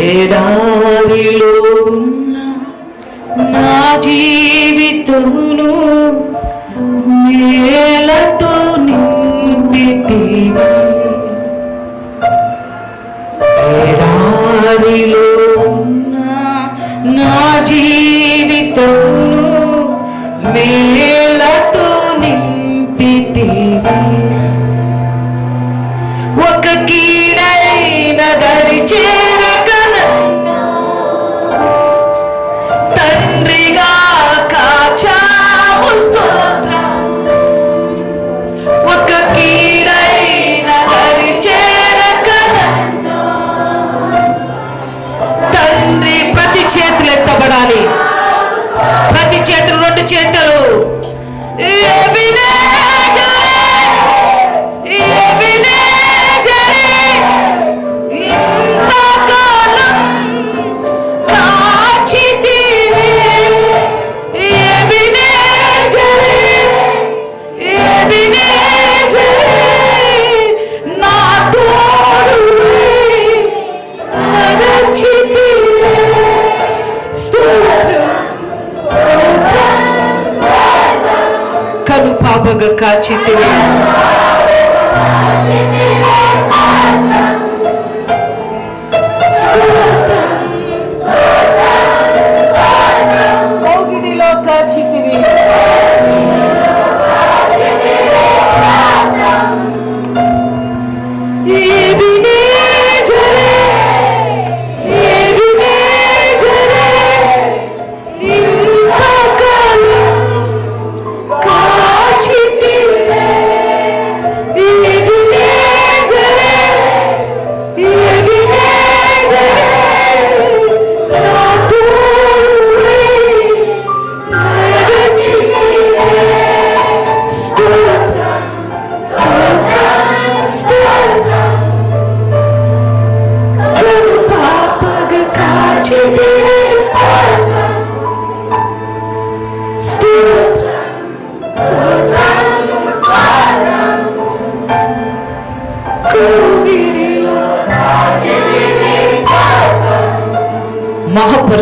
ఏడారిలో Ochenta Alba Gakati Tiri.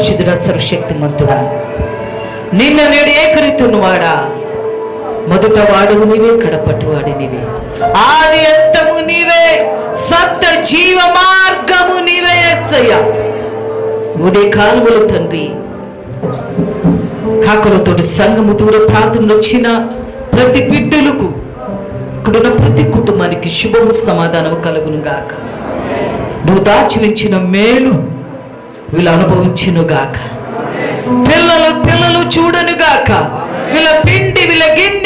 పరిశుద్ధుడ సర్వశక్తిమంతుడా. నిన్న నేడు ఏకరితున్నవాడా మొదట వాడువు నీవే కడపట్టువాడి నీవే. ఆది అంతము నీవే సత్య జీవ మార్గము నీవే ఎస్సయ్య ఉదయ కాలువల తండ్రి. కాకులతోటి సంఘము దూర ప్రాంతంలో వచ్చిన ప్రతి బిడ్డలకు ఇక్కడున్న ప్రతి కుటుంబానికి శుభము సమాధానము కలుగును గాక నువ్వు దాచి మేలు వీళ్ళు అనుభవించును గాక. పిల్లలు పిల్లలు చూడను గాక. వీళ్ళ పిండి వీళ్ళ గిన్నె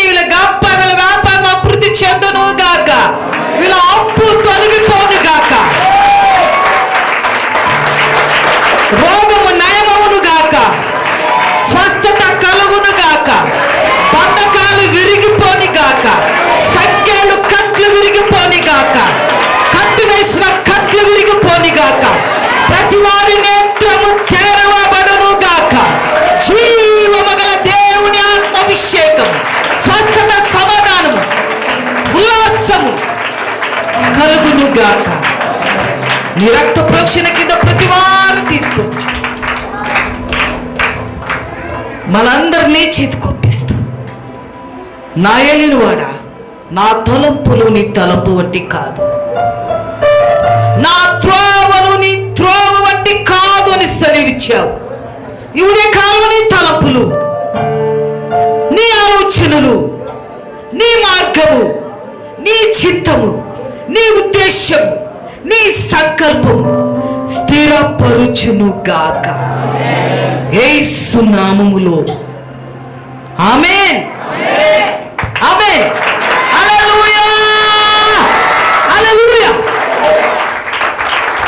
గాక నీ రక్త ప్రోక్షణ కింద ప్రతి వారు తీసుకొచ్చి మనందరినీ చేతికొప్పిస్తూ నా ఏలినవాడా నా తలంపులు నీ తలంపు వంటి కాదు. నా త్రోవలు నీ త్రోవ వంటి కాదు అని సెలవిచ్చావు ఇవుడే కాలం నీ తలంపులు నీ ఆలోచనలు నీ మార్గము నీ చిత్తము. నీ ఉద్దేశం నీ సంకల్పం స్థిరపరుచును గాక. ఏ సునామములో ఆమె ఆమేన్.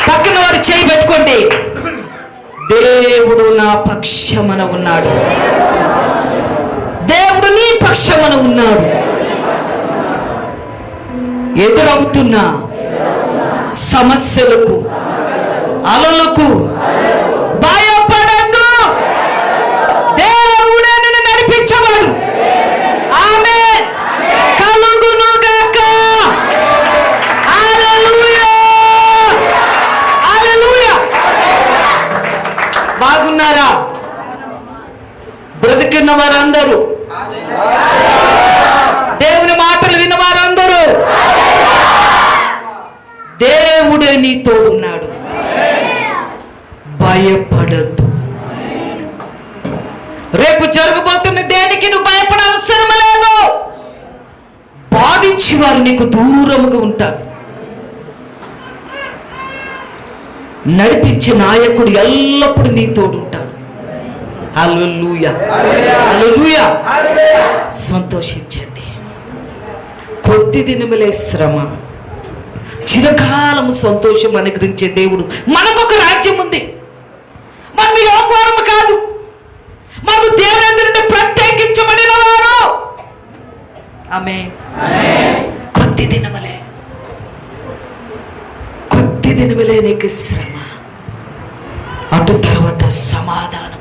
పక్కన వారు చేయి పెట్టుకోండి. దేవుడు నా పక్షమన ఉన్నాడు. దేవుడు నీ పక్షమన ఉన్నాడు. ఎదురవుతున్న సమస్యలకు అలలకు భయపడద్దు దేవుడే నన్ను నడిపించవాడు. ఆమె కలుగును గాక బాగున్నారా? బ్రతికిన వారందరూ. నీతో ఉన్నాడు. భయపడద్దు. రేపు జరగబోతున్న దేనికి నువ్వు భయపడ అవసరం లేదు. బాధించి వారు నీకు దూరముగా ఉంటారు. నడిపించే నాయకుడు ఎల్లప్పుడూ నీ తోడుంటాడు హల్లెలూయా. హల్లెలూయా. సంతోషించండి. కొద్ది దినములే శ్రమ. చిరకాలము సంతోషం అనుగ్రహించే దేవుడు మనకొక రాజ్యం ఉంది. మనం లోకవరం కాదు. మనము దేవుని ప్రత్యేకించబడిన వారు. ఆమె కొద్ది దినములే. కొద్ది దినములే నీకు శ్రమ. అటు తర్వాత సమాధానం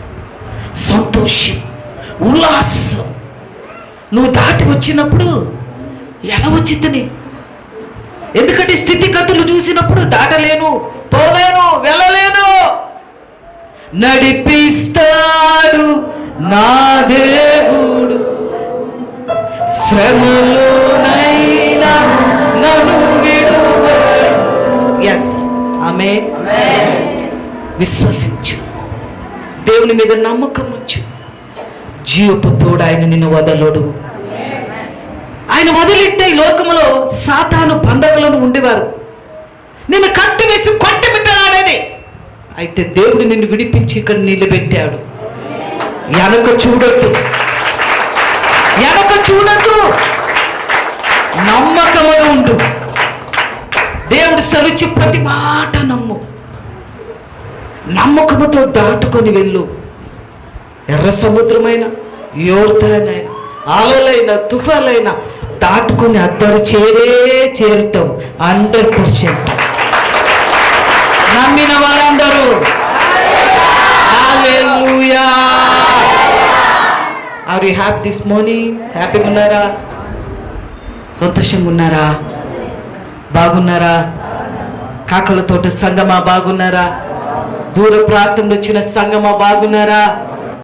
సంతోషం ఉల్లాసం. నువ్వు దాటి వచ్చినప్పుడు ఎలా వచ్చిందని ఎందుకంటే స్థితిగతులు చూసినప్పుడు దాటలేను పోలేను వెళ్ళలేను. నడిపిస్తాడు నా దేవుడు. శ్రమలోనైనా నన్ను విడువడు. ఎస్ ఆమె విశ్వసించు. దేవుని మీద నమ్మకం ఉంచు. జీవపు తోడు ఆయన నిన్ను వదలడు. ఆయన వదిలింటే ఈ లోకములో సాతాను బంధకులను ఉండేవారు. నిన్ను కట్టి వేసి కొట్టి పెట్టాడేది అయితే దేవుడు నిన్ను విడిపించి ఇక్కడ నిలబెట్టాడు. వెనక చూడొద్దు. వెనక చూడొద్దు. నమ్మకముగా ఉండు. దేవుడు సరిచి ప్రతి మాట నమ్ము. నమ్మకముతో దాటుకొని వెళ్ళు. ఎర్ర సముద్రమైన యోర్ధానైనా ఆలలైన తుఫాలైనా దాటుకొని అద్దరు చేరే చేరుతావు హండ్రెడ్ పర్సెంట్. నమ్మిన వాళ్ళందరూ. Are you happy this morning హ్యాపీగా ఉన్నారా? సంతోషంగా ఉన్నారా? బాగున్నారా? కాకలతోట సంగమా బాగున్నారా? దూర ప్రాంతంలో వచ్చిన సంగమా బాగున్నారా?